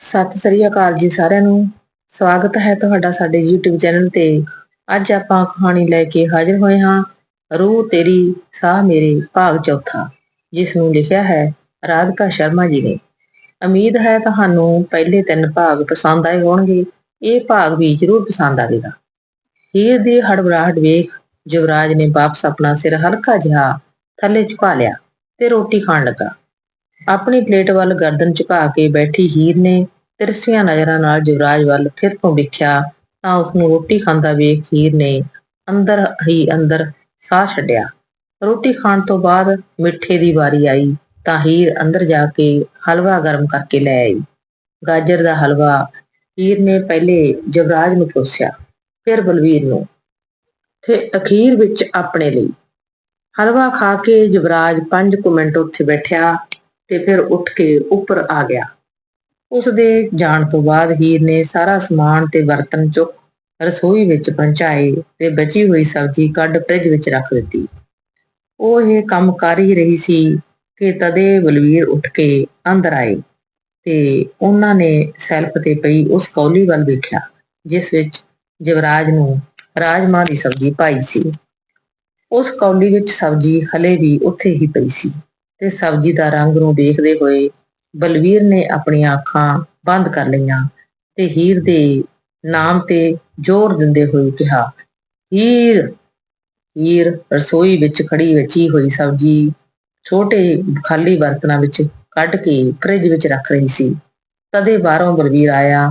ਸਤਿ ਸ੍ਰੀ ਅਕਾਲ ਜੀ ਸਾਰਿਆਂ ਨੂੰ। ਸਵਾਗਤ ਹੈ ਤੁਹਾਡਾ ਸਾਡੇ YouTube ਚੈਨਲ ਤੇ। ਅੱਜ ਆਪਾਂ ਕਹਾਣੀ ਲੈ ਕੇ ਹਾਜ਼ਰ ਹੋਏ ਹਾਂ, ਰੂਹ ਤੇਰੀ, ਸਾਹ ਮੇਰੇ, ਭਾਗ ਚੌਥਾ, ਜਿਸ ਨੂੰ ਲਿਖਿਆ ਹੈ ਰਾਧਿਕਾ ਸ਼ਰਮਾ ਜੀ ਨੇ। ਉਮੀਦ ਹੈ ਤੁਹਾਨੂੰ ਪਹਿਲੇ ਤਿੰਨ ਭਾਗ ਪਸੰਦ ਆਏ ਹੋਣਗੇ। ਇਹ ਭਾਗ ਵੀ ਜ਼ਰੂਰ ਪਸੰਦ ਆਵੇਗਾ। ਹੀਰ ਦੀ ਹੜਬੜਾਹਟ ਵੇਖ ਯੁਵਰਾਜ ਨੇ ਵਾਪਸ ਆਪਣਾ ਸਿਰ ਹਲਕਾ ਜਿਹਾ ਥੱਲੇ ਝੁਕਾ ਲਿਆ ਤੇ ਰੋਟੀ ਖਾਣ ਲੱਗਾ। ਆਪਣੀ ਪਲੇਟ ਵੱਲ ਗਰਦਨ ਝੁਕਾ ਕੇ ਬੈਠੀ ਹੀਰ ਨੇ ਤਿਰਸੀਆਂ ਨਜ਼ਰਾਂ ਨਾਲ ਯੁਵਰਾਜ ਵੱਲ ਫਿਰ ਤੋਂ ਵੇਖਿਆ ਤਾਂ ਉਸ ਨੂੰ ਰੋਟੀ ਖਾਂਦਾ ਵੇਖ ਹੀਰ ਨੇ ਅੰਦਰ ਹੀ ਅੰਦਰ ਸਾਹ ਛੱਡਿਆ। ਰੋਟੀ ਖਾਣ ਤੋਂ ਬਾਅਦ ਮਿੱਠੇ ਦੀ ਵਾਰੀ ਆਈ ਤਾਂ ਹੀਰ ਅੰਦਰ ਜਾ ਕੇ ਹਲਵਾ ਗਰਮ ਕਰਕੇ ਲੈ ਆਈ। ਗਾਜਰ ਦਾ ਹਲਵਾ ਹੀਰ ਨੇ ਪਹਿਲੇ ਯੁਵਰਾਜ ਨੂੰ ਪੋਸਿਆ ਫਿਰ ਬਲਵੀਰ ਨੂੰ ਤੇ ਅਖੀਰ ਵਿੱਚ ਆਪਣੇ ਲਈ। ਹਲਵਾ ਖਾ ਕੇ ਯੁਵਰਾਜ 5 ਕੁ ਮਿੰਟ ਉੱਥੇ ਬੈਠਿਆ ਤੇ ਫਿਰ ਉੱਠ ਕੇ ਉੱਪਰ ਆ ਗਿਆ। ਉਸ ਦੇ ਜਾਣ ਤੋਂ ਬਾਅਦ ਹੀਰ ਨੇ ਸਾਰਾ ਸਮਾਨ ਤੇ ਬਰਤਨ ਚੁੱਕ ਰਸੋਈ ਵਿੱਚ ਪਹੁੰਚਾਏ ਤੇ ਬਚੀ ਹੋਈ ਸਬਜ਼ੀ ਕੱਢ ਫ੍ਰਿਜ ਵਿੱਚ ਰੱਖ ਦਿੱਤੀ। ਉਹ ਇਹ ਕੰਮ ਕਰ ਹੀ ਰਹੀ ਸੀ ਕਿ ਤਦੇ ਬਲਵੀਰ ਉੱਠ ਕੇ ਅੰਦਰ ਆਏ ਤੇ ਉਹਨਾਂ ਨੇ ਸੈਲਫ ਤੇ ਪਈ ਉਸ ਕੌਲੀ ਵੱਲ ਵੇਖਿਆ, ਜਿਸ ਵਿੱਚ ਯੁਵਰਾਜ ਨੂੰ ਰਾਜਮਾ ਦੀ ਸਬਜ਼ੀ ਪਾਈ ਸੀ। ਉਸ ਕੌਲੀ ਵਿੱਚ ਸਬਜ਼ੀ ਹਲੇ ਵੀ ਉੱਥੇ ਹੀ ਪਈ ਸੀ। ਤੇ ਸਬਜ਼ੀ ਦਾ ਰੰਗ ਨੂੰ ਦੇਖਦੇ ਹੋਏ ਬਲਵੀਰ ਨੇ ਆਪਣੀਆਂ ਅੱਖਾਂ ਬੰਦ ਕਰ ਲਈਆਂ ਤੇ ਹੀਰ ਦੇ ਨਾਮ ਤੇ ਜ਼ੋਰ ਦਿੰਦੇ ਹੋਏ ਕਿਹਾ, ਹੀਰ ਹੀਰ, ਰਸੋਈ ਵਿੱਚ ਖੜੀ ਵਚੀ ਹੋਈ ਸਬਜ਼ੀ ਛੋਟੇ ਖਾਲੀ ਬਰਤਨਾਂ ਵਿੱਚ ਕੱਢ ਕੇ ਫ੍ਰਿਜ ਵਿੱਚ ਰੱਖ ਰਹੀ ਸੀ। ਤਦੇ ਬਾਹਰੋਂ ਬਲਵੀਰ ਆਇਆ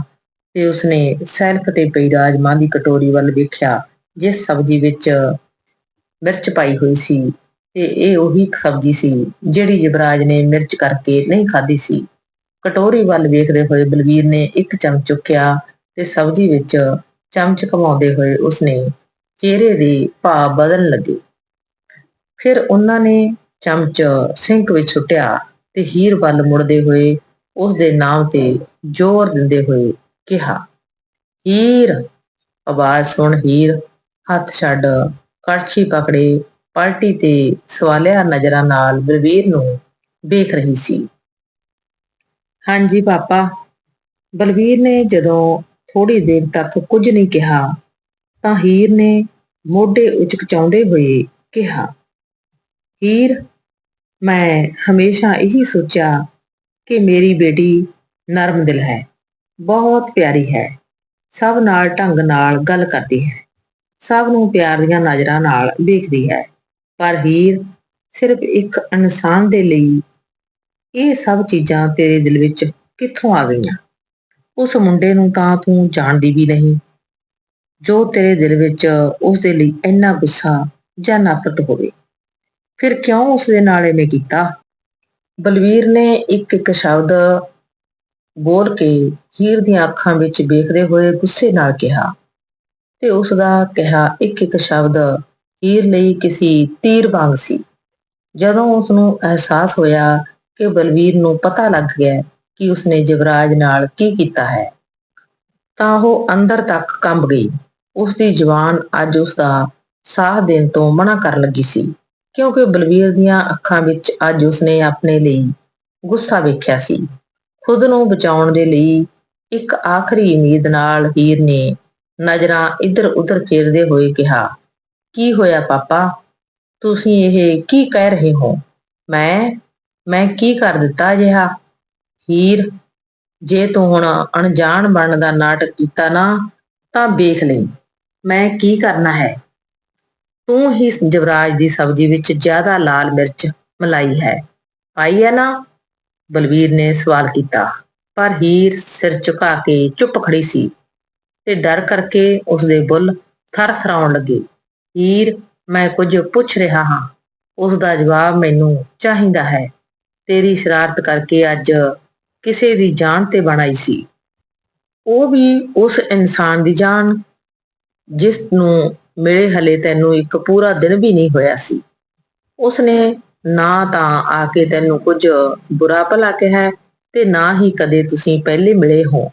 ਤੇ ਉਸਨੇ ਸੈਲਫ ਤੇ ਪਈ ਰਾਜਮਾਂ ਦੀ ਕਟੋਰੀ ਵੱਲ ਵੇਖਿਆ, ਜਿਸ ਸਬਜ਼ੀ ਵਿੱਚ ਮਿਰਚ ਪਾਈ ਹੋਈ ਸੀ। ਤੇ ਇਹ ਉਹੀ ਸਬਜ਼ੀ ਸੀ, ਜਿਹੜੀ ਯੁਵਰਾਜ ਨੇ ਮਿਰਚ ਕਰਕੇ ਨਹੀਂ ਖਾਧੀ ਸੀ। ਕਟੋਰੀ ਵੱਲ ਵੇਖਦੇ ਹੋਏ ਬਲਵੀਰ ਨੇ ਇੱਕ ਚਮਚ ਚੁੱਕਿਆ ਤੇ ਸਬਜ਼ੀ ਵਿੱਚ ਚਮਚ ਘਮਾਉਂਦੇ ਹੋਏ ਉਸਨੇ ਚਿਹਰੇ ਦੇ ਭਾਵ ਬਦਲਣ ਲੱਗੇ। ਫਿਰ ਉਹਨਾਂ ਨੇ ਚਮਚ ਸਿੰਕ ਵਿੱਚ ਸੁੱਟਿਆ ਤੇ ਹੀਰ ਵੱਲ ਮੁੜਦੇ ਹੋਏ ਉਸ ਦੇ ਨਾਮ ਤੇ ਜ਼ੋਰ ਦਿੰਦੇ ਹੋਏ ਕਿਹਾ, ਹੀਰ, ਆਵਾਜ਼ ਸੁਣ ਹੀਰ, ਹੱਥ ਛੱਡ, ਕੜਛੀ ਪਕੜੇ ਪਲਟੀ ਤੇ ਸਵਾਲਿਆ ਨਜ਼ਰਾਂ ਨਾਲ ਬਲਵੀਰ ਨੂੰ ਵੇਖ ਰਹੀ ਸੀ। ਹਾਂਜੀ ਪਾਪਾ ਬਲਵੀਰ ਨੇ ਜਦੋਂ ਥੋੜੀ ਦੇਰ ਤੱਕ ਕੁਝ ਨਹੀਂ ਕਿਹਾ, ਤਾਂ ਹੀਰ ਨੇ ਮੋਢੇ ਉਚਕਚਾਉਂਦੇ ਹੋਏ ਕਿਹਾ, ਹੀਰ, ਮੈਂ ਹਮੇਸ਼ਾ ਇਹੀ ਸੋਚਿਆ ਕਿ ਮੇਰੀ ਬੇਟੀ ਨਰਮ ਦਿਲ ਹੈ, ਬਹੁਤ ਪਿਆਰੀ ਹੈ, ਸਭ ਨਾਲ ਢੰਗ ਨਾਲ ਗੱਲ ਕਰਦੀ ਹੈ, ਸਭ ਨੂੰ ਪਿਆਰ ਦੀਆਂ ਨਜ਼ਰਾਂ ਨਾਲ ਵੇਖਦੀ ਹੈ। ਪਰ ਹੀਰ ਸਿਰਫ ਇੱਕ ਇਨਸਾਨ ਦੇ ਲਈ ਇਹ ਸਭ ਚੀਜ਼ਾਂ ਤੇਰੇ ਦਿਲ ਵਿੱਚ ਕਿੱਥੋਂ ਆ ਗਈਆਂ? ਉਸ ਮੁੰਡੇ ਨੂੰ ਤਾਂ ਤੂੰ ਜਾਣਦੀ ਵੀ ਨਹੀਂ। ਜੋ ਤੇਰੇ ਦਿਲ ਵਿੱਚ ਉਸ ਦੇ ਲਈ ਇੰਨਾ ਗੁੱਸਾ ਜਾਂ ਨਫ਼ਰਤ ਹੋਵੇ, ਫਿਰ ਕਿਉਂ ਉਸ ਦੇ ਨਾਲ ਐਵੇਂ ਕੀਤਾ? ਬਲਵੀਰ ਨੇ ਇੱਕ ਇੱਕ ਸ਼ਬਦ ਬੋਲ ਕੇ ਹੀਰ ਦੀਆਂ ਅੱਖਾਂ ਵਿੱਚ ਵੇਖਦੇ ਹੋਏ ਗੁੱਸੇ ਨਾਲ ਕਿਹਾ ਤੇ ਉਸ ਦਾ ਕਿਹਾ ਇੱਕ ਇੱਕ ਸ਼ਬਦ ਹੀਰ ਲਈ ਕਿਸੇ ਤੀਰ ਵਾਂਗ ਸੀ। ਜਦੋਂ ਉਸ ਨੂੰ ਅਹਿਸਾਸ ਹੋਇਆ ਕਿ ਬਲਵੀਰ ਨੂੰ ਪਤਾ ਲੱਗ ਗਿਆ ਕਿ ਉਸਨੇ ਜਵਰਾਜ ਨਾਲ ਕੀ ਕੀਤਾ ਹੈ, ਤਾਂ ਉਹ ਅੰਦਰ ਤੱਕ ਕੰਬ ਗਈ। ਉਸ ਦੀ ਜ਼ੁਬਾਨ ਅੱਜ ਉਸ ਦਾ ਸਾਹ ਦੇਣ ਤੋਂ ਮਨਾ ਕਰਨ ਲੱਗੀ ਸੀ, ਕਿਉਂਕਿ ਬਲਵੀਰ ਦੀਆਂ ਅੱਖਾਂ ਵਿੱਚ ਅੱਜ ਉਸਨੇ ਆਪਣੇ ਲਈ ਗੁੱਸਾ ਵੇਖਿਆ ਸੀ। ਖੁਦ ਨੂੰ ਬਚਾਉਣ ਦੇ ਲਈ ਇੱਕ ਆਖਰੀ ਉਮੀਦ ਨਾਲ ਹੀਰ ਨੇ ਨਜ਼ਰਾਂ ਇੱਧਰ-ਉੱਧਰ ਫੇਰਦੇ ਹੋਏ ਕਿਹਾ ਕੀ ਹੋਇਆ ਪਾਪਾ? ਤੁਸੀਂ ਇਹ ਕੀ ਕਹਿ ਰਹੇ ਹੋ? ਮੈਂ ਮੈਂ ਕੀ ਕਰ ਦਿੱਤਾ ਅਜਿਹਾ? ਹੀਰ, ਜੇ ਤੂੰ ਹੁਣ ਅਣਜਾਣ ਬਣਨ ਦਾ ਨਾਟਕ ਕੀਤਾ ਨਾ, ਤਾਂ ਵੇਖ ਲਈ, ਮੈਂ ਕੀ ਕਰਨਾ ਹੈ? ਤੂੰ ਹੀ ਜਵਰਾਜ ਦੀ ਸਬਜ਼ੀ ਵਿੱਚ ਜ਼ਿਆਦਾ ਲਾਲ ਮਿਰਚ ਮਲਾਈ ਹੈ। ਪਾਈ ਹੈ ਨਾ? ਬਲਵੀਰ ਨੇ ਸਵਾਲ ਕੀਤਾ, ਪਰ ਹੀਰ ਸਿਰ ਝੁਕਾ ਕੇ ਚੁੱਪ ਖੜੀ ਸੀ ਤੇ ਡਰ ਕਰਕੇ ਉਸਦੇ ਬੁੱਲ ਥਰ-ਥਰਾਉਣ ਲੱਗੇ। ਹੀਰ, ਮੈਂ ਕੁਝ ਪੁੱਛ ਰਿਹਾ ਹਾਂ। ਉਸ ਦਾ ਜਵਾਬ ਮੈਨੂੰ ਚਾਹੀਦਾ ਹੈ। ਤੇਰੀ ਸ਼ਰਾਰਤ ਕਰਕੇ ਅੱਜ ਕਿਸੇ ਦੀ ਜਾਨ ਤੇ ਬਣਾਈ ਸੀ। ਉਹ ਵੀ ਉਸ ਇਨਸਾਨ ਦੀ ਜਾਨ ਜਿਸ ਨੂੰ ਮਿਲੇ ਹਲੇ ਤੈਨੂੰ ਇੱਕ ਪੂਰਾ ਦਿਨ ਵੀ ਨਹੀਂ ਹੋਇਆ ਸੀ। ਉਸਨੇ ਨਾ ਤਾਂ ਆ ਕੇ ਤੈਨੂੰ ਕੁਝ ਬੁਰਾ ਭਲਾ ਕਿਹਾ ਤੇ ਨਾ ਹੀ ਕਦੇ ਤੁਸੀਂ ਪਹਿਲੇ ਮਿਲੇ ਹੋ।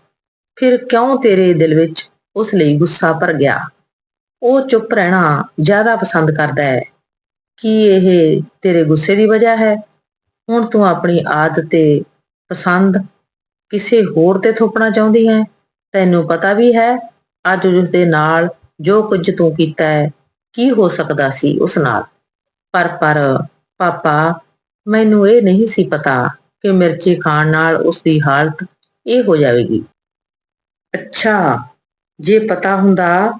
ਫਿਰ ਕਿਉਂ ਤੇਰੇ ਦਿਲ ਵਿੱਚ ਉਸ ਲਈ ਗੁੱਸਾ ਭਰ ਗਿਆ? ਉਹ ਚੁੱਪ ਰਹਿਣਾ ਜ਼ਿਆਦਾ ਪਸੰਦ ਕਰਦਾ ਹੈ ਕੀ ਇਹ ਤੇਰੇ ਗੁੱਸੇ ਦੀ ਵਜ੍ਹਾ ਹੈ। ਹੁਣ ਤੂੰ ਆਪਣੀ ਆਦਤ ਤੇ ਪਸੰਦ ਕਿਸੇ ਹੋਰ ਤੇ ਥੋਪਣਾ ਚਾਹੁੰਦੀ ਹੈ। ਤੈਨੂੰ ਪਤਾ ਵੀ ਹੈ, ਅੱਜ ਉਸ ਦੇ ਨਾਲ ਜੋ ਕੁਝ ਤੂੰ ਕੀਤਾ ਹੈ, ਕੀ ਹੋ ਸਕਦਾ ਸੀ ਉਸ ਨਾਲ। ਪਰ ਪਰ, ਪਾਪਾ, ਮੈਨੂੰ ਇਹ ਨਹੀਂ ਸੀ ਪਤਾ ਕਿ ਮਿਰਚੀ ਖਾਣ ਨਾਲ ਉਸ ਦੀ ਹਾਲਤ ਇਹ ਹੋ ਜਾਵੇਗੀ। ਅੱਛਾ, ਜੇ ਪਤਾ ਹੁੰਦਾ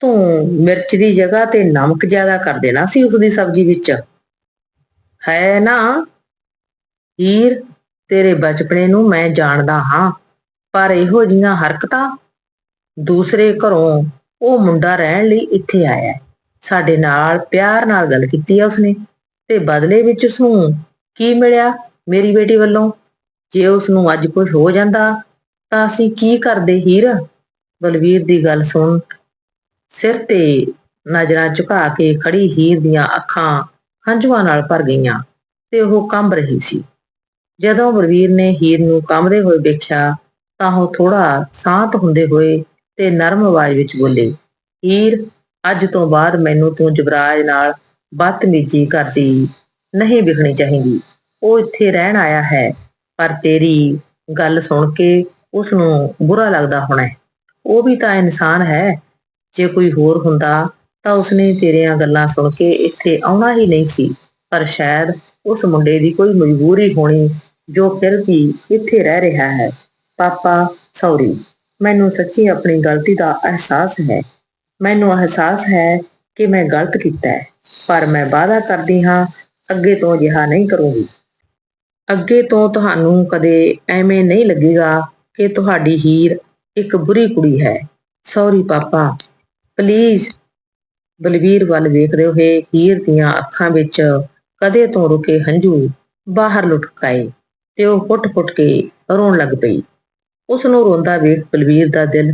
ਤੂੰ ਮਿਰਚ ਦੀ ਜਗ੍ਹਾ ਤੇ ਨਮਕ ਜ਼ਿਆਦਾ ਕਰ ਦੇਣਾ ਸੀ ਉਸ ਦੀ ਸਬਜ਼ੀ ਵਿੱਚ। ਹੈ ਨਾ? ਹੀਰ, ਤੇਰੇ ਬਚਪਨੇ ਨੂੰ ਮੈਂ ਜਾਣਦਾ ਹਾਂ, ਪਰ ਇਹੋ ਜਿਹੀਆਂ ਹਰਕਤਾਂ ਦੂਸਰੇ ਘਰੋਂ ਉਹ ਮੁੰਡਾ ਰਹਿਣ ਲਈ ਇੱਥੇ ਆਇਆ। ਸਾਡੇ ਨਾਲ ਪਿਆਰ ਨਾਲ ਗੱਲ ਕੀਤੀ ਆ ਉਸਨੇ ਤੇ ਬਦਲੇ ਵਿੱਚ ਉਸਨੂੰ ਕੀ ਮਿਲਿਆ ਮੇਰੀ ਬੇਟੀ ਵੱਲੋਂ? ਜੇ ਉਸ ਨੂੰ ਅੱਜ ਕੁਝ ਹੋ ਜਾਂਦਾ ਤਾਂ ਅਸੀਂ ਕੀ ਕਰਦੇ ਹੀਰ? ਬਲਵੀਰ ਦੀ ਗੱਲ ਸੁਣ ਸਿਰ ਤੇ ਨਜ਼ਰਾਂ ਝੁਕਾ ਕੇ ਖੜੀ ਹੀਰ ਦੀਆਂ ਅੱਖਾਂ ਹੰਝੂਆਂ ਨਾਲ ਭਰ ਗਈਆਂ ਤੇ ਉਹ ਕੰਬ ਰਹੀ ਸੀ। ਜਦੋਂ ਬਰਵੀਰ ਨੇ ਹੀਰ ਨੂੰ ਕੰਬਦੇ ਹੋਏ ਵੇਖਿਆ ਤਾਂ ਉਹ ਥੋੜਾ ਸ਼ਾਂਤ ਹੁੰਦੇ ਹੋਏ ਤੇ ਨਰਮ ਆਵਾਜ਼ ਵਿੱਚ ਬੋਲੇ, ਹੀਰ, ਅੱਜ ਤੋਂ ਬਾਅਦ ਮੈਨੂੰ ਤੂੰ ਜਵਰਾਜ ਨਾਲ ਬਦਤਮੀਜ਼ੀ ਕਰਦੀ ਨਹੀਂ ਵਿਖਣੀ ਚਾਹੀਦੀ। ਉਹ ਇੱਥੇ ਰਹਿਣ ਆਇਆ ਹੈ, ਪਰ ਤੇਰੀ ਗੱਲ ਸੁਣ ਕੇ ਉਸ ਨੂੰ ਬੁਰਾ ਲੱਗਦਾ ਹੋਣਾ ਉਹ ਵੀ ਤਾਂ ਇਨਸਾਨ ਹੈ। ਜੇ ਕੋਈ ਹੋਰ ਹੁੰਦਾ ਤਾਂ ਉਸਨੇ ਤੇਰੀਆਂ ਗੱਲਾਂ ਸੁਣ ਕੇ ਇੱਥੇ ਆਉਣਾ ਹੀ ਨਹੀਂ ਸੀ। ਪਰ ਸ਼ਾਇਦ ਉਸ ਮੁੰਡੇ ਦੀ ਕੋਈ ਮਜਬੂਰੀ ਹੋਣੀ ਜੋ ਫਿਰ ਵੀ ਇੱਥੇ ਰਹਿ ਰਿਹਾ ਹੈ। ਪਾਪਾ, ਸੌਰੀ, ਮੈਨੂੰ ਸੱਚੀ ਆਪਣੀ ਗਲਤੀ ਦਾ ਅਹਿਸਾਸ ਹੈ। ਮੈਨੂੰ ਅਹਿਸਾਸ ਹੈ ਕਿ ਮੈਂ ਗਲਤ ਕੀਤਾ ਹੈ, ਪਰ ਮੈਂ ਵਾਅਦਾ ਕਰਦੀ ਹਾਂ, ਅੱਗੇ ਤੋਂ ਅਜਿਹਾ ਨਹੀਂ ਕਰੂੰਗੀ। ਅੱਗੇ ਤੋਂ ਤੁਹਾਨੂੰ ਕਦੇ ਐਵੇਂ ਨਹੀਂ ਲੱਗੇਗਾ ਕਿ ਤੁਹਾਡੀ ਹੀਰ ਇੱਕ ਬੁਰੀ ਕੁੜੀ ਹੈ। Sorry, papa. ਪਲੀਜ਼ ਬਲਵੀਰ ਵੱਲ ਵੇਖਦੇ ਹੋਏ ਹੀਰ ਦੀਆਂ ਅੱਖਾਂ ਵਿੱਚ ਕਦੇ ਤੋਂ ਰੁਕੇ ਹੰਝੂ ਬਾਹਰ ਲੁਟਕ ਆਏ ਤੇ ਉਹ ਫੁੱਟ-ਫੁੱਟ ਕੇ ਰੋਣ ਲੱਗ ਪਈ। ਉਸ ਨੂੰ ਰੋਂਦਾ ਵੇਖ ਬਲਵੀਰ ਦਾ ਦਿਲ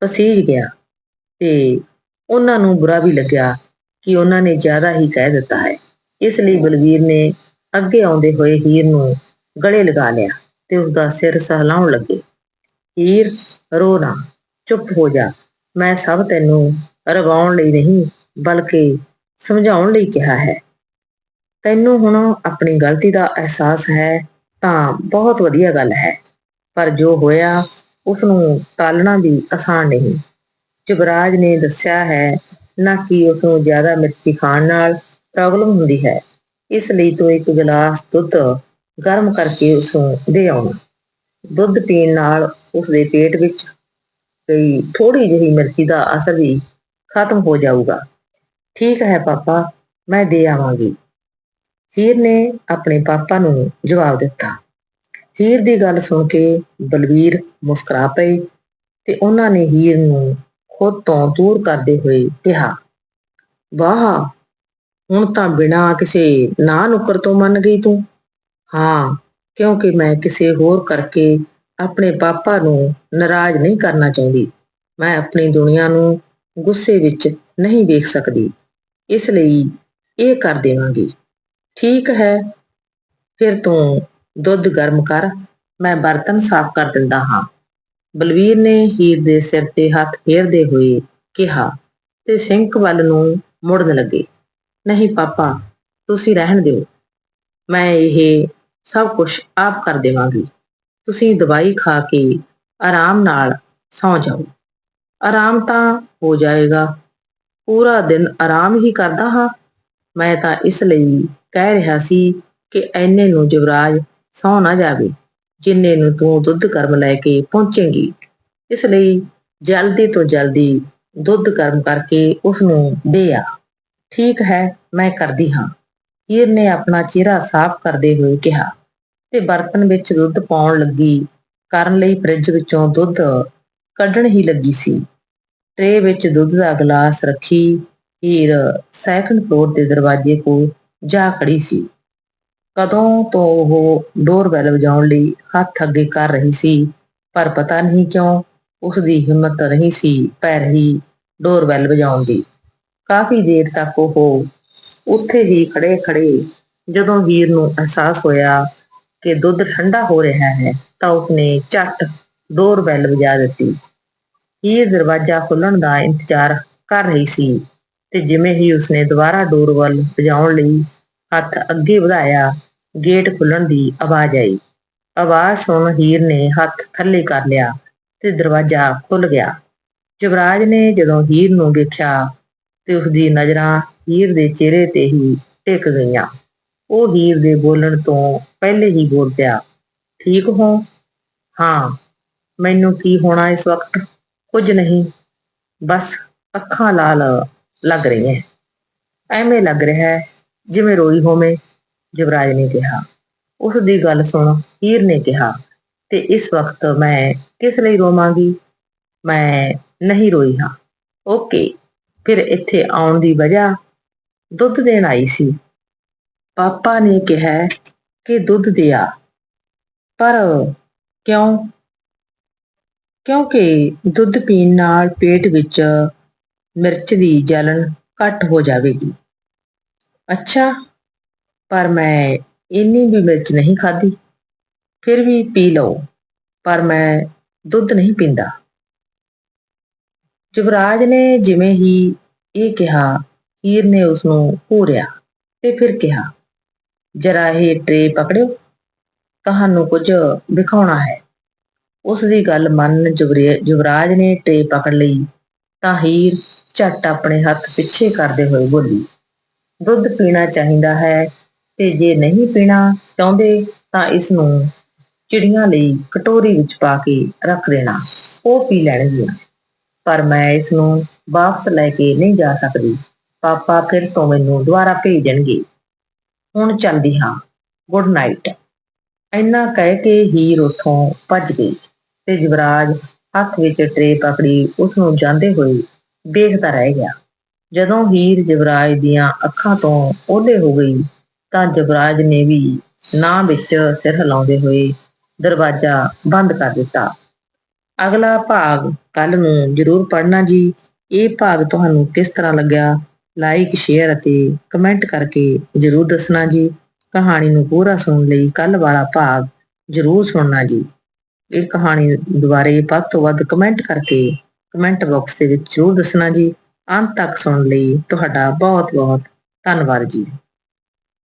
ਪਸੀਜ ਗਿਆ ਤੇ ਉਹਨਾਂ ਨੂੰ ਬੁਰਾ ਵੀ ਲੱਗਿਆ ਕਿ ਉਹਨਾਂ ਨੇ ਜ਼ਿਆਦਾ ਹੀ ਕਹਿ ਦਿੱਤਾ ਹੈ। ਇਸ ਲਈ ਬਲਵੀਰ ਨੇ ਅੱਗੇ ਆਉਂਦੇ ਹੋਏ ਹੀਰ ਨੂੰ ਗਲੇ ਲਗਾ ਲਿਆ ਤੇ ਉਸ ਦਾ ਸਿਰ ਸਹਿਲਾਉਣ ਲੱਗੇ। ਹੀਰ, ਰੋ ਨਾ, ਚੁੱਪ ਹੋ ਜਾ। ਮੈਂ ਸਭ ਤੈਨੂੰ ਰਵਾਉਣ ਲਈ ਨਹੀਂ, ਬਲਕਿ ਸਮਝਾਉਣ ਲਈ ਕਿਹਾ ਹੈ। ਤੈਨੂੰ ਹੁਣ ਆਪਣੀ ਗਲਤੀ ਦਾ ਅਹਿਸਾਸ ਹੈ ਤਾਂ ਬਹੁਤ ਵਧੀਆ ਗੱਲ ਹੈ, ਪਰ ਜੋ ਹੋਇਆ ਉਸ ਨੂੰ ਟਾਲਣਾ ਵੀ ਆਸਾਨ ਨਹੀਂ। ਜੁਗਰਾਜ ਨੇ ਦੱਸਿਆ ਹੈ, ਨਾ ਕਿ ਉਸ ਨੂੰ ਜ਼ਿਆਦਾ ਮਿਰਚੀ ਖਾਣ ਨਾਲ ਪ੍ਰੋਬਲਮ ਹੁੰਦੀ ਹੈ। ਇਸ ਲਈ ਤੂੰ ਇੱਕ ਗਲਾਸ ਦੁੱਧ ਗਰਮ ਕਰਕੇ ਉਸ ਨੂੰ ਦੇ ਆਉਣਾ। ਦੁੱਧ ਪੀਣ ਨਾਲ ਉਸ ਦੇ ਪੇਟ ਵਿੱਚ ਕੋਈ ਥੋੜੀ ਜਿਹੀ ਮਿਰਚੀ ਦਾ ਅਸਰ ਵੀ ਖਤਮ ਹੋ ਜਾਊਗਾ। ਠੀਕ ਹੈ ਪਾਪਾ, ਮੈਂ ਦੇ ਆਵਾਂਗੀ। ਹੀਰ ਨੇ ਆਪਣੇ ਪਾਪਾ ਨੂੰ ਜਵਾਬ ਦਿੱਤਾ। ਹੀਰ ਦੀ ਗੱਲ ਸੁਣ ਕੇ ਬਲਵੀਰ ਮੁਸਕਰਾ ਪਏ ਤੇ ਉਹਨਾਂ ਨੇ ਹੀਰ ਨੂੰ ਖੁਦ ਤੋਂ ਦੂਰ ਕਰਦੇ ਹੋਏ ਕਿਹਾ, ਵਾਹ, ਹੁਣ ਤਾਂ ਬਿਨਾਂ ਕਿਸੇ ਨਾ ਨੁਕਰ ਤੋਂ ਮੰਨ ਗਈ ਤੂੰ। ਹਾਂ, ਕਿਉਂਕਿ ਮੈਂ ਕਿਸੇ ਹੋਰ ਕਰਕੇ ਆਪਣੇ ਪਾਪਾ ਨੂੰ ਨਾਰਾਜ਼ ਨਹੀਂ ਕਰਨਾ ਚਾਹੁੰਦੀ। ਮੈਂ ਆਪਣੀ ਦੁਨੀਆ ਨੂੰ ਗੁੱਸੇ ਵਿੱਚ ਨਹੀਂ ਵੇਖ ਸਕਦੀ। ਇਸ ਲਈ ਇਹ ਕਰ ਦੇਵਾਂਗੀ। ਠੀਕ ਹੈ, ਫਿਰ ਤੂੰ ਦੁੱਧ ਗਰਮ ਕਰ, ਮੈਂ ਬਰਤਨ ਸਾਫ਼ ਕਰ ਦਿੰਦਾ ਹਾਂ। ਬਲਵੀਰ ਨੇ ਹੀਰ ਦੇ ਸਿਰ ਤੇ ਹੱਥ ਫੇਰਦੇ ਹੋਏ ਕਿਹਾ ਤੇ ਸਿੰਕ ਵੱਲ ਨੂੰ ਮੁੜਨ ਲੱਗੇ। ਨਹੀਂ ਪਾਪਾ, ਤੁਸੀਂ ਰਹਿਣ ਦਿਓ। ਮੈਂ ਇਹ ਸਭ ਕੁਝ ਆਪ ਕਰ ਦੇਵਾਂਗੀ। ਤੁਸੀਂ ਦਵਾਈ ਖਾ ਕੇ ਆਰਾਮ ਨਾਲ ਸੌਂ ਜਾਓ। ਆਰਾਮ ਤਾਂ ਹੋ ਜਾਏਗਾ। ਪੂਰਾ ਦਿਨ ਆਰਾਮ ਹੀ ਕਰਦਾ ਹਾਂ। ਮੈਂ ਤਾਂ ਇਸ ਲਈ ਕਹਿ ਰਿਹਾ ਸੀ ਕਿ ਐਨੇ ਨੂੰ ਜਵਰਾਜ ਸੌ ਨਾ ਜਾਵੇ, ਜਿੰਨੇ ਨੂੰ ਤੂੰ ਦੁੱਧ ਕਰਮ ਲੈ ਕੇ ਪਹੁੰਚੇਂਗੀ। ਇਸ ਲਈ ਜਲਦੀ ਤੋਂ ਜਲਦੀ ਦੁੱਧ ਗਰਮ ਕਰਕੇ ਉਸ ਨੂੰ ਦੇ ਆ। ਠੀਕ ਹੈ, ਮੈਂ ਕਰਦੀ ਹਾਂ। ਹੀਰ ਨੇ ਆਪਣਾ ਚਿਹਰਾ ਸਾਫ਼ ਕਰਦੇ ਹੋਏ ਕਿਹਾ। ਤੇ ਬਰਤਨ ਵਿੱਚ ਦੁੱਧ ਪਾਉਣ ਲੱਗੀ। ਕਰਨ ਲਈ ਫ੍ਰਿਜ ਵਿੱਚੋਂ ਦੁੱਧ ਕੱਢਣ ਹੀ ਲੱਗੀ ਸੀ। ਟਰੇ ਵਿੱਚ ਦੁੱਧ ਦਾ ਗਲਾਸ ਰੱਖੀ ਹੀਰ ਸੈਕੰਡ ਫਲੋਰ ਦੇ ਦਰਵਾਜ਼ੇ ਕੋਲ ਜਾ ਖੜੀ ਸੀ। ਕਦੋਂ ਤੋਂ ਉਹ ਡੋਰਬੈਲ ਵਜਾਉਣ ਲਈ ਹੱਥ ਅੱਗੇ ਕਰ ਰਹੀ ਸੀ, ਪਰ ਪਤਾ ਨਹੀਂ ਕਿਉਂ ਉਸ ਦੀ ਹਿੰਮਤ ਨਹੀਂ ਸੀ ਪੈ ਰਹੀ ਡੋਰਬੈਲ ਵਜਾਉਣ ਦੀ। ਕਾਫੀ ਦੇਰ ਤੱਕ ਉਹ ਉੱਥੇ ਹੀ ਖੜੇ ਖੜੇ ਜਦੋਂ ਹੀਰ ਨੂੰ ਅਹਿਸਾਸ ਹੋਇਆ ਕਿ ਦੁੱਧ ਠੰਡਾ ਹੋ ਰਿਹਾ ਹੈ, ਤਾਂ ਉਸਨੇ ਝੱਟ ਡੋਰ ਡੋਰਬੈਲ ਵਜਾ ਦਿੱਤੀ। ਹੀਰ ਦਰਵਾਜ਼ਾ ਖੁੱਲਣ ਦਾ ਇੰਤਜ਼ਾਰ ਕਰ ਰਹੀ ਸੀ ਤੇ ਜਿਵੇਂ ਹੀ ਉਸਨੇ ਦੁਬਾਰਾ ਡੋਰ ਵੱਲ ਵਜਾਉਣ ਲਈ ਹੱਥ ਅੱਗੇ ਵਧਾਇਆ, ਗੇਟ ਖੁੱਲਣ ਦੀ ਆਵਾਜ਼ ਆਈ। ਆਵਾਜ਼ ਸੁਣ ਹੀਰ ਨੇ ਹੱਥ ਥੱਲੇ ਕਰ ਲਿਆ ਤੇ ਦਰਵਾਜ਼ਾ ਖੁੱਲ ਗਿਆ। ਯੁਵਰਾਜ ਨੇ ਜਦੋਂ ਹੀਰ ਨੂੰ ਵੇਖਿਆ ਤੇ ਉਸਦੀ ਨਜ਼ਰਾਂ ਹੀਰ ਦੇ ਚਿਹਰੇ ਤੇ ਹੀ ਟਿਕ ਗਈਆਂ। ਉਹ ਹੀਰ ਦੇ ਬੋਲਣ ਤੋਂ ਪਹਿਲੇ ਹੀ ਬੋਲ ਪਿਆ, ਠੀਕ ਹੋ? ਹਾਂ, ਮੈਨੂੰ ਕੀ ਹੋਣਾ ਇਸ ਵਕਤ? ਕੁਝ ਨਹੀਂ, ਬਸ ਅੱਖਾਂ ਲਾਲ ਲੱਗ ਰਹੀਆਂ ਐਵੇਂ ਲੱਗ ਰਿਹਾ ਹੈ, ਜਿਵੇਂ ਰੋਈ ਹੋਵੇ, ਯੁਵਰਾਜ ਨੇ ਕਿਹਾ। ਉਸ ਦੀ ਗੱਲ ਸੁਣ, ਹੀਰ ਨੇ ਕਿਹਾ, ਤੇ ਇਸ ਵਕਤ ਮੈਂ ਕਿਸ ਲਈ ਰੋਵਾਂਗੀ? ਮੈਂ ਨਹੀਂ ਰੋਈ ਹਾਂ। ਓਕੇ, ਫਿਰ ਇੱਥੇ ਆਉਣ ਦੀ ਵਜ੍ਹਾ ਦੁੱਧ ਦੇਣ ਆਈ ਸੀ। ਪਾਪਾ ਨੇ ਕਿਹਾ ਕਿ ਦੁੱਧ ਦਿਆ। ਪਰ ਕਿਉਂ? ਕਿਉਂਕਿ ਦੁੱਧ ਪੀਣ ਨਾਲ ਪੇਟ ਵਿੱਚ ਮਿਰਚ ਦੀ ਜਲਨ ਘੱਟ ਹੋ ਜਾਵੇਗੀ। ਅੱਛਾ, ਪਰ ਮੈਂ ਇੰਨੀ ਵੀ ਮਿਰਚ ਨਹੀਂ ਖਾਧੀ। ਫਿਰ ਵੀ ਪੀ ਲਓ, ਪਰ ਮੈਂ ਦੁੱਧ ਨਹੀਂ ਪੀਂਦਾ। ਯੁਵਰਾਜ ਨੇ ਜਿਵੇਂ ਹੀ ਇਹ ਕਿਹਾ, ਹੀਰ ਨੇ ਉਸ ਨੂੰ ਘੂਰਿਆ ਤੇ ਫਿਰ ਕਿਹਾ ਜਰਾ ਇਹ ਟਰੇ ਪਕੜਿਓ। ਤੁਹਾਨੂੰ ਕੁਝ ਵਿਖਾਉਣਾ ਹੈ। ਉਸ ਦੀ ਗੱਲ ਮੰਨ ਯੁਵਰੇ- ਯੁਵਰਾਜ ਨੇ ਟਰੇ ਪਕੜ ਲਈ, ਤਾਂ ਹੀਰ ਝੱਟ ਆਪਣੇ ਹੱਥ ਪਿੱਛੇ ਕਰਦੇ ਹੋਏ ਬੋਲੀ, ਦੁੱਧ ਪੀਣਾ ਚਾਹੀਦਾ ਹੈ ਤੇ ਜੇ ਨਹੀਂ ਪੀਣਾ ਚਾਹੁੰਦੇ ਤਾਂ ਇਸ ਨੂੰ ਚਿੜੀਆਂ ਲਈ ਕਟੋਰੀ ਵਿੱਚ ਪਾ ਕੇ ਰੱਖ ਦੇਣਾ। ਉਹ ਪੀ ਲੈਣਗੀਆਂ। ਪਰ ਮੈਂ ਇਸ ਨੂੰ ਵਾਪਸ ਲੈ ਕੇ ਨਹੀਂ ਜਾ ਸਕਦੀ। ਪਾਪਾ ਫਿਰ ਤੋਂ ਮੈਨੂੰ ਦੁਬਾਰਾ ਭੇਜਣਗੇ ਹੁਣ ਚੱਲਦੀ ਹਾਂ। ਗੁੱਡ ਨਾਈਟ ਇੰਨਾ ਕਹਿ ਕੇ ਹੀਰ ਉੱਥੋਂ ਭੱਜ ਗਈ ਤੇ ਯੁਵਰਾਜ ਹੱਥ ਵਿੱਚ ਟਰੇ ਪਕੜੀ ਉਸ ਨੂੰ ਜਾਂਦੇ ਹੋਏ ਵੇਖਦਾ ਰਹਿ ਗਿਆ। ਜਦੋਂ ਹੀਰ ਯੁਵਰਾਜ ਦੀਆਂ ਅੱਖਾਂ ਤੋਂ ਓਹਲੇ ਹੋ ਗਈ ਤਾਂ ਯੁਵਰਾਜ ਨੇ ਵੀ ਨਾ ਵਿੱਚ ਸਿਰ ਹਿਲਾਉਂਦੇ ਹੋਏ ਦਰਵਾਜ਼ਾ ਬੰਦ ਕਰ ਦਿੱਤਾ। ਅਗਲਾ ਭਾਗ ਕੱਲ ਨੂੰ ਜ਼ਰੂਰ ਪੜ੍ਹਨਾ ਜੀ। ਇਹ ਭਾਗ ਤੁਹਾਨੂੰ ਕਿਸ ਤਰ੍ਹਾਂ ਲੱਗਿਆ? ਲਾਈਕ ਸ਼ੇਅਰ ਅਤੇ ਕਮੈਂਟ ਕਰਕੇ ਜ਼ਰੂਰ ਦੱਸਣਾ ਜੀ। ਕਹਾਣੀ ਨੂੰ ਪੂਰਾ ਸੁਣਨ ਲਈ ਕੱਲ ਵਾਲਾ ਭਾਗ ਜ਼ਰੂਰ ਸੁਣਨਾ ਜੀ। ਇਹ ਕਹਾਣੀ ਦੁਬਾਰੇ ਵੱਧ ਤੋਂ ਵੱਧ ਕਮੈਂਟ ਕਰਕੇ ਕਮੈਂਟ ਬਾਕਸ ਦੇ ਵਿੱਚ ਜ਼ਰੂਰ ਦੱਸਣਾ ਜੀ। ਅੰਤ ਤੱਕ ਸੁਣਨ ਲਈ ਤੁਹਾਡਾ ਬਹੁਤ ਬਹੁਤ ਧੰਨਵਾਦ ਜੀ।